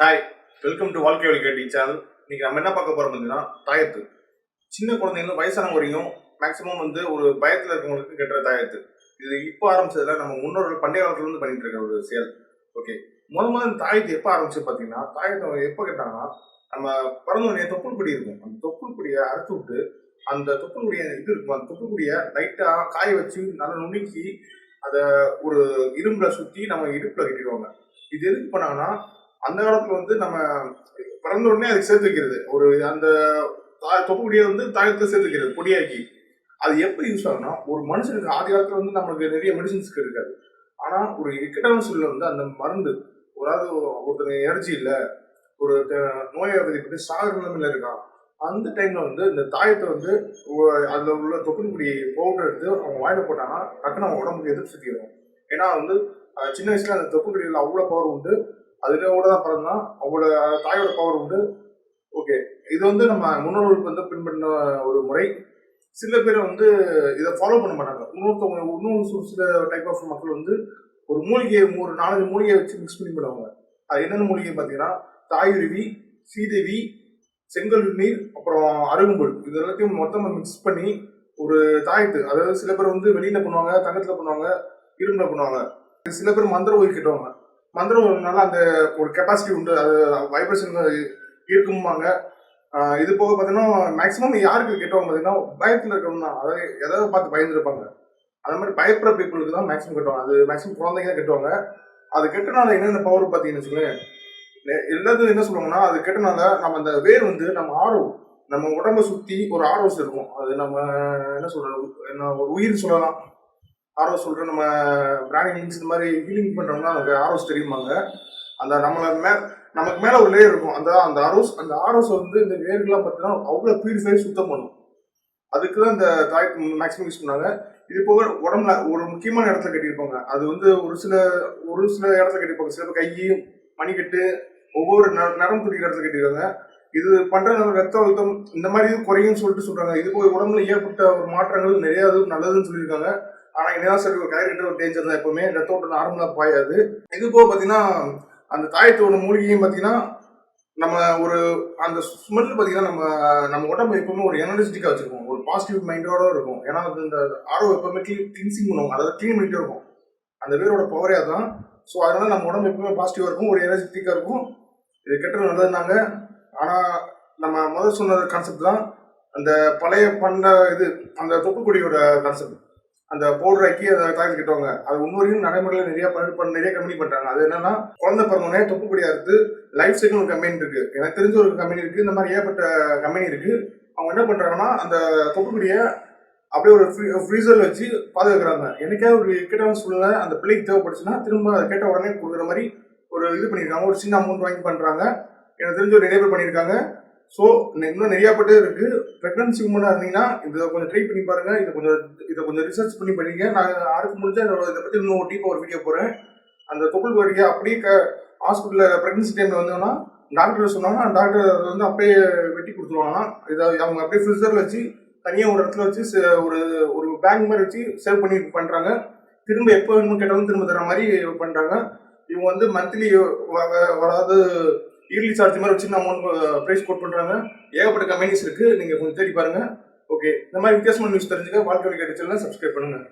Hi welcome to வாழ்க்கை வழி கேட்டி channel இன்னைக்கு நம்ம என்ன பார்க்க போறோம் அப்படின்னா தாயத்து. சின்ன குழந்தைங்க வயசான வரையும் மேக்ஸிமம் வந்து ஒரு பயத்தில் இருக்கவங்களுக்கு கட்டுற தாயத்து. இது இப்போ ஆரம்பிச்சதுல நம்ம முன்னோர்கள் பண்டைய காலத்துலேருந்து பண்ணிட்டு இருக்க ஒரு செயல். ஓகே முதல் முதல் இந்த தாயத்து எப்போ ஆரம்பிச்சு பார்த்தீங்கன்னா தாயத்தை எப்போ கேட்டாங்கன்னா நம்ம பிறந்தோடனே தொப்புள் குடி இருக்கும். அந்த தொப்புள் குடியை அறுத்து விட்டு அந்த தொப்புள் இது இருக்கும். அந்த தொப்புள் லைட்டாக காய வச்சு நல்லா நுணுக்கி அதை ஒரு இரும்புல சுற்றி நம்ம இடுப்பில் கட்டிடுவாங்க. இது எதுக்கு பண்ணாங்கன்னா அந்த காலத்துல வந்து நம்ம பிறந்த உடனே அதுக்கு சேர்த்து வைக்கிறது. ஒரு அந்த தா- தொப்பு வந்து தாயத்துல சேர்த்து வைக்கிறது பொடியாக்கி. அது எப்போ யூஸ் ஆகும்னா ஒரு மனுஷனுக்கு ஆதி காலத்துல வந்து நம்மளுக்கு நிறைய மெடிசின்ஸ்க்கு இருக்காது. ஆனா ஒரு இக்கட்டான சூழ்நிலை வந்து அந்த மருந்து ஒரு அதாவது ஒருத்தர் எனர்ஜி இல்லை ஒரு த- நோயை அவதிப்பட்டு சாகர நிலைமையில இருக்கான். அந்த டைம்ல வந்து இந்த தாயத்தை வந்து அதுல உள்ள தொப்புள்குடி பவுடர் எடுத்து அவங்க வாயில போட்டாங்கன்னா டக்குன்னு அவங்க உடம்புக்கு எதிர்ப்பு சுத்திடும் ஏன்னா வந்து சின்ன வயசுல அந்த தொப்புக்கடியில் அவ்வளோ பவர் உண்டு. அதுலேயும் கூட தான் பிறந்தான் அவங்களோட தாயோட பவர் உண்டு. ஓகே இது வந்து நம்ம முன்னோர்களுக்கு வந்து பின்பற்றின ஒரு முறை. சில பேர் வந்து இதை ஃபாலோ பண்ண மாட்டாங்க. இன்னொருத்தவங்க இன்னும் ஒரு சில டைப் ஆஃப் மக்கள் வந்து ஒரு மூலிகையை ஒரு நாலஞ்சு மூலிகையை வச்சு மிக்ஸ் பண்ணி பண்ணுவாங்க. அது என்னென்ன மூலிகை பார்த்தீங்கன்னா தாயுருவி சீதேவி செங்கல் நீர் அப்புறம் அருகும்புல். இது எல்லாத்தையும் மொத்தமாக மிக்ஸ் பண்ணி ஒரு தாயத்து. அதாவது சில பேர் வந்து வெளியில் பண்ணுவாங்க தங்கத்தில் பண்ணுவாங்க இரும்புல பண்ணுவாங்க. சில பேர் மந்திர ஓய்வு கட்டுவாங்க. மந்திரம் நல்லா அந்த ஒரு கெப்பாசிட்டி உண்டு. அது வைப்ரேஷன் இருக்கும்பாங்க. இது போக பார்த்தீங்கன்னா மேக்ஸிமம் யாருக்கு கெட்டவங்க பார்த்தீங்கன்னா பயத்தில் இருக்கணும் தான். அதாவது எதாவது பார்த்து பயந்துருப்பாங்க. அது மாதிரி பயப்படுற பீப்புளுக்கு தான் மேக்ஸிமம் கட்டுவாங்க அது மேக்ஸிமம் குழந்தைங்க தான் கட்டுவாங்க. அது கெட்டனால என்னென்ன பவர் பார்த்தீங்கன்னு வச்சுக்கோங்களேன். எ- எல்லாத்துக்கும் என்ன சொல்லுவாங்கன்னா அது கெட்டனால நம்ம அந்த வேர் வந்து நம்ம ஆர்வம் நம்ம உடம்ப சுற்றி ஒரு ஆர்வஸ் இருக்கும் அது நம்ம என்ன சொல்றது என்ன ஒரு உயிர் சொல்லலாம். ஆர்வஸ் சொல்ற நம்ம பிராண்டிங் மீன்ஸ் இந்த மாதிரி ஹீலிங் பண்றோம்னா நமக்கு ஆர்வஸ் தெரியுமாங்க? அந்த நம்மளை மே நமக்கு மேல ஒரு லேயர் இருக்கும். அந்த அந்த ஆரோஸ் அந்த ஆரோஸ் வந்து இந்த வேர்கள்லாம் பார்த்தீங்கன்னா அவ்வளோ பியூரிஃபை சுத்தம் பண்ணும். அதுக்கு தான் இந்த தாய் மேக்ஸிமம் யூஸ் பண்ணாங்க. இது போக உடம்புல ஒரு முக்கியமான இடத்துல கட்டியிருப்பாங்க. அது வந்து ஒரு சில ஒரு சில இடத்துல கட்டியிருப்பாங்க. சில பேர் மணிக்கட்டு ஒவ்வொரு ந- நரம் துடிக்கிற இடத்துல கட்டியிருக்காங்க. இது பண்றதுனால ரத்த அழுத்தம் இந்த மாதிரி இது சொல்லிட்டு சொல்றாங்க. இது போய் உடம்புல ஏற்பட்ட ஒரு மாற்றங்கள் நிறைய நல்லதுன்னு சொல்லியிருக்காங்க. ஆனா என்னதான் சரி ஒரு கலெக்டர் ஒரு டேஞ்சர் தான் எப்பவுமே. இந்த தோட்டம் நார்மலா பாயாது. இது போக பாத்தீங்கன்னா அந்த தாயத்தோட மூலிகையும் பாத்தீங்கன்னா நம்ம ஒரு அந்த ஸ்மெல் பாத்தீங்கன்னா நம்ம நம்ம உடம்பு எப்பவுமே ஒரு எனர்ஜெட்டிக்கா வச்சிருக்கோம். ஒரு பாசிட்டிவ் மைண்டோட இருக்கும். ஏன்னா அது இந்த ஆர்வம் எப்பவுமே கிளீன்சிங் பண்ணுவோம் அதாவது க்ளீன் பண்ணிட்டே இருக்கும். அந்த வேரோட பவரே அதான் ஸோ அதனால நம்ம உடம்பு எப்பவுமே பாசிட்டிவா இருக்கும். ஒரு எனர்ஜெட்டிக்கா இருக்கும். இது கெட்டது நல்லதுனாங்க ஆனா நம்ம முதல் சொன்ன கான்செப்ட் தான். அந்த பழைய பண்ண இது அந்த தொப்புக்குடியோட கான்செப்ட் அந்த பவுடர் ஆக்கி அதை தாக்கி கிட்டவங்க. அது இன்னொரு நடைமுறையில் நிறைய பண்ண பண்ண- நிறைய கம்பெனி பண்றாங்க. அது என்னன்னா குழந்தை பிறந்தோடனே தொப்புக்குடி அறுத்து லைஃப் சைக்கிள் ஒரு கம்பெனி இருக்கு. எனக்கு தெரிஞ்ச ஒரு கம்பெனி இருக்கு. இந்த மாதிரி ஏற்பட்ட கம்பெனி இருக்கு. அவங்க என்ன பண்றாங்கன்னா அந்த தொப்புக்குடியை அப்படியே ஒரு ஃப்ரீசரில் வச்சு பாதுகாக்கிறாங்க. எனக்கே ஒரு இக்கட்டான சூழ்நிலை. அந்த பிள்ளைக்கு தேவைப்பட்டுச்சுன்னா திரும்ப அதை கேட்ட உடனே கொடுக்குற மாதிரி ஒரு இது பண்ணியிருக்காங்க. ஒரு சின்ன அமௌண்ட் வாங்கி பண்ணுறாங்க எனக்கு தெரிஞ்ச ஒரு நிறைய பேர் பண்ணியிருக்காங்க. ஸோ இன்னும் நிறைய பட்டு இருக்கு. ப்ரெக்னன்சி உமனாக இருந்தீங்கன்னா இதை கொஞ்சம் ட்ரை பண்ணி பாருங்க. இதை கொஞ்சம் இதை கொஞ்சம் ரிசர்ச் பண்ணி பண்ணிங்க நான் அடுத்து முடிஞ்சா இதை பற்றி இன்னும் டீப்பாக ஒரு வீடியோ போகிறேன் அந்த தொப்புள் வரைக்கும் அப்படியே க ஹாஸ்பிட்டலில் ப்ரெக்னன்சி டைமில் வந்தோன்னா டாக்டர் சொன்னாங்கன்னா டாக்டர் அதை வந்து அப்படியே வெட்டி கொடுத்துருவாங்கன்னா இதை அவங்க அப்படியே ஃப்ரிசரில் வச்சு தனியாக ஒரு இடத்துல வச்சு சே- ஒரு ஒரு பேங்க் மாதிரி வச்சு சேவ் பண்ணி பண்ணுறாங்க திரும்ப எப்போ வேணுமோ கேட்டாலும் திரும்ப தர மாதிரி பண்ணுறாங்க இவங்க வந்து மந்த்லி வராது இயர்லி சார்ஜ் மாதிரி வச்சு அமௌண்ட் ப்ரைஸ் கோட் பண்ணுறாங்க ஏகப்பட்ட கம்பெனிஸ் இருக்குது நீங்கள் கொஞ்சம் தேடி பாருங்கள் ஓகே இந்த மாதிரி வித்தியாசமான நியூஸ் தெரிஞ்சுக்க வாழ்க்கை கிடைச்சலாம் சப்ஸ்கிரைப் பண்ணுங்கள்